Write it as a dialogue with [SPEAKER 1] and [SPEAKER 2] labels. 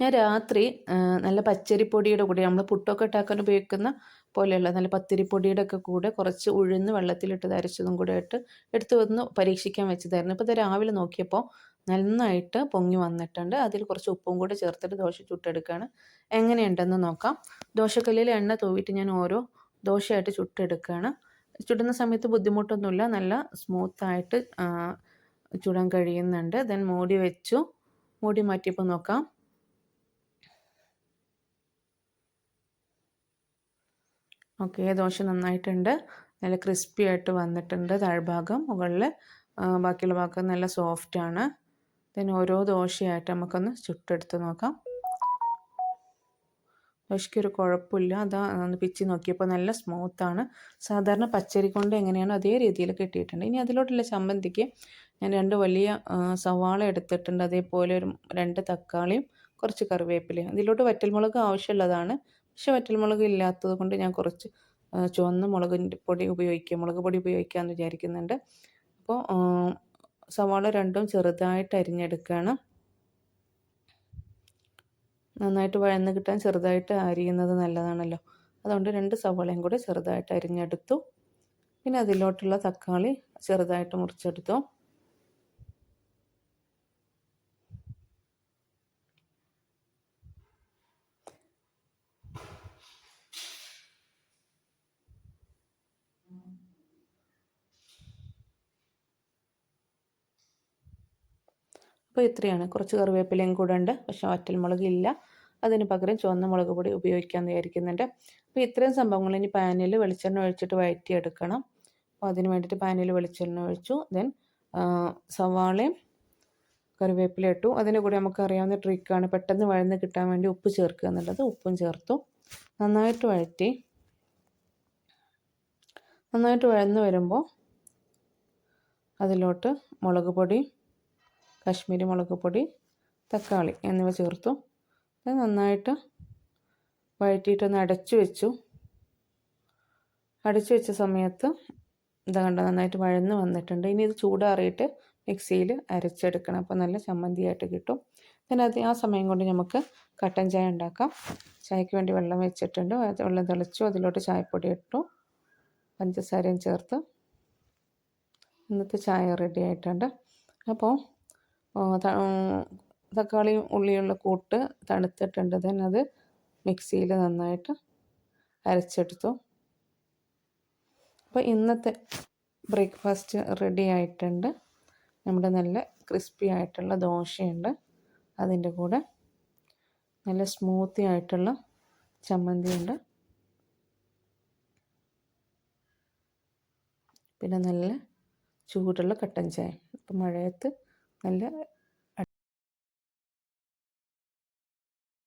[SPEAKER 1] ഞാൻ രാത്രി നല്ല പച്ചരിപ്പൊടിയുടെ കൂടെ നമ്മൾ പുട്ടൊക്കെ ഉണ്ടാക്കാൻ ഉപയോഗിക്കുന്ന പോലെയുള്ള നല്ല പത്തിരിപ്പൊടിയുടെ ഒക്കെ കൂടെ കുറച്ച് ഉഴുന്ന് വെള്ളത്തിലിട്ട് അരച്ചതും കൂടെ ഇട്ട് എടുത്തു വന്ന് പരീക്ഷിക്കാൻ വെച്ചതായിരുന്നു. ഇപ്പോൾ രാവിലെ നോക്കിയപ്പോൾ നന്നായിട്ട് പൊങ്ങി വന്നിട്ടുണ്ട്. അതിൽ കുറച്ച് ഉപ്പും കൂടെ ചേർത്തിട്ട് ദോശ ചുട്ടെടുക്കുകയാണ് എങ്ങനെയുണ്ടെന്ന് നോക്കാം. ദോശക്കല്ലിൽ എണ്ണ തൂവിയിട്ട് ഞാൻ ഓരോ ദോശയായിട്ട് ചുട്ടെടുക്കുകയാണ് ചുടുന്ന സമയത്ത് ബുദ്ധിമുട്ടൊന്നുമില്ല. നല്ല സ്മൂത്തായിട്ട് ചുടാൻ കഴിയുന്നുണ്ട്. ദെൻ മൂടി വെച്ചു. മൂടി മാറ്റിയപ്പോൾ നോക്കാം. ഓക്കെ ദോശ നന്നായിട്ടുണ്ട്. നല്ല ക്രിസ്പി ആയിട്ട് വന്നിട്ടുണ്ട് താഴ്ഭാഗം. മുകളിൽ ബാക്കിയുള്ള ഭാഗം നല്ല സോഫ്റ്റാണ് പിന്നെ ഓരോ ദോശയായിട്ട് നമുക്കൊന്ന് ചുട്ടെടുത്ത് നോക്കാം. ദോശയ്ക്ക് ഒരു കുഴപ്പമില്ല. അതാ ഒന്ന് പിച്ചി നോക്കിയപ്പോൾ നല്ല സ്മൂത്താണ് സാധാരണ പച്ചരി കൊണ്ട് എങ്ങനെയാണോ അതേ രീതിയിൽ കിട്ടിയിട്ടുണ്ട്. ഇനി അതിലോട്ടുള്ള ചമ്മന്തിക്ക് ഞാൻ രണ്ട് വലിയ സവാള എടുത്തിട്ടുണ്ട്. അതേപോലെ ഒരു രണ്ട് തക്കാളിയും കുറച്ച് കറിവേപ്പിലയും. അതിലോട്ട് വറ്റൽമുളക് ആവശ്യമുള്ളതാണ്. പക്ഷെ വറ്റൽമുളക് ഇല്ലാത്തത് കൊണ്ട് ഞാൻ കുറച്ച് ചുവന്ന മുളകിന്റെ പൊടി ഉപയോഗിക്കുക മുളക് പൊടി ഉപയോഗിക്കാമെന്ന് വിചാരിക്കുന്നുണ്ട്. അപ്പോൾ സവാള രണ്ടും ചെറുതായിട്ട് അരിഞ്ഞെടുക്കുകയാണ്. നന്നായിട്ട് വഴന്ന് കിട്ടാൻ ചെറുതായിട്ട് അരിയുന്നത് നല്ലതാണല്ലോ. അതുകൊണ്ട് രണ്ട് സവാളയും കൂടി ചെറുതായിട്ട് അരിഞ്ഞെടുത്തു. പിന്നെ അതിലോട്ടുള്ള തക്കാളി ചെറുതായിട്ട് മുറിച്ചെടുത്തു. അപ്പോൾ ഇത്രയാണ്. കുറച്ച് കറിവേപ്പിലയും കൂടെ ഉണ്ട്. പക്ഷെ വറ്റൽമുളക് ഇല്ല. അതിന് പകരം ചുവന്ന മുളക് പൊടി ഉപയോഗിക്കാമെന്ന് വിചാരിക്കുന്നുണ്ട്. അപ്പോൾ ഇത്രയും സംഭവങ്ങൾ ഇനി പാനിൽ വെളിച്ചെണ്ണ ഒഴിച്ചിട്ട് വഴറ്റിയെടുക്കണം. അപ്പോൾ അതിന് വേണ്ടിയിട്ട് പാനിൽ വെളിച്ചെണ്ണ ഒഴിച്ചു. ദെൻ സവാളയും കറിവേപ്പില ഇട്ടു. അതിന്റെ കൂടെ നമുക്ക് അറിയാവുന്ന ട്രിക്കാണ് പെട്ടെന്ന് വഴന്ന് കിട്ടാൻ വേണ്ടി ഉപ്പ് ചേർക്കുക എന്നുള്ളത്. ഉപ്പും ചേർത്തു. നന്നായിട്ട് വഴറ്റി. നന്നായിട്ട് വഴന്ന് വരുമ്പോൾ അതിലോട്ട് മുളക് പൊടി കാശ്മീരി മുളക് പൊടി തക്കാളി എന്നിവ ചേർത്തു. അത് നന്നായിട്ട് വഴറ്റിയിട്ടൊന്ന് അടച്ചു വെച്ചു. അടച്ചു വെച്ച സമയത്ത് ഇതാ കണ്ട നന്നായിട്ട് വഴന്ന് വന്നിട്ടുണ്ട്. ഇനി ഇത് ചൂടാറിയിട്ട് മിക്സിയിൽ അരച്ചെടുക്കണം. അപ്പോൾ നല്ല ചമ്മന്തിയായിട്ട് കിട്ടും. പിന്നെ അത് ആ സമയം കൊണ്ട് നമുക്ക് കട്ടൻ ചായ ഉണ്ടാക്കാം. ചായക്ക് വേണ്ടി വെള്ളം വെച്ചിട്ടുണ്ട്. വെള്ളം തിളച്ചു. അതിലോട്ട് ചായപ്പൊടി ഇട്ടു. പഞ്ചസാരയും ചേർത്ത് ഇന്നത്തെ ചായ റെഡി ആയിട്ടുണ്ട്. അപ്പോൾ തക്കാളിയും ഉള്ളിയുള്ള കൂട്ട് തണുത്തിട്ടുണ്ട്. ദെൻ അത് മിക്സിയിൽ നന്നായിട്ട് അരച്ചെടുത്തു. അപ്പോൾ ഇന്നത്തെ ബ്രേക്ക്ഫാസ്റ്റ് റെഡി ആയിട്ടുണ്ട്. നമ്മുടെ നല്ല ക്രിസ്പി ആയിട്ടുള്ള ദോശയുണ്ട്. അതിന്റെ കൂടെ നല്ല സ്മൂത്തി ആയിട്ടുള്ള ചമ്മന്തിയുണ്ട്. പിന്നെ നല്ല ചൂടുള്ള കട്ടൻ ചായ. ഇപ്പം മഴയത്ത് നല്ല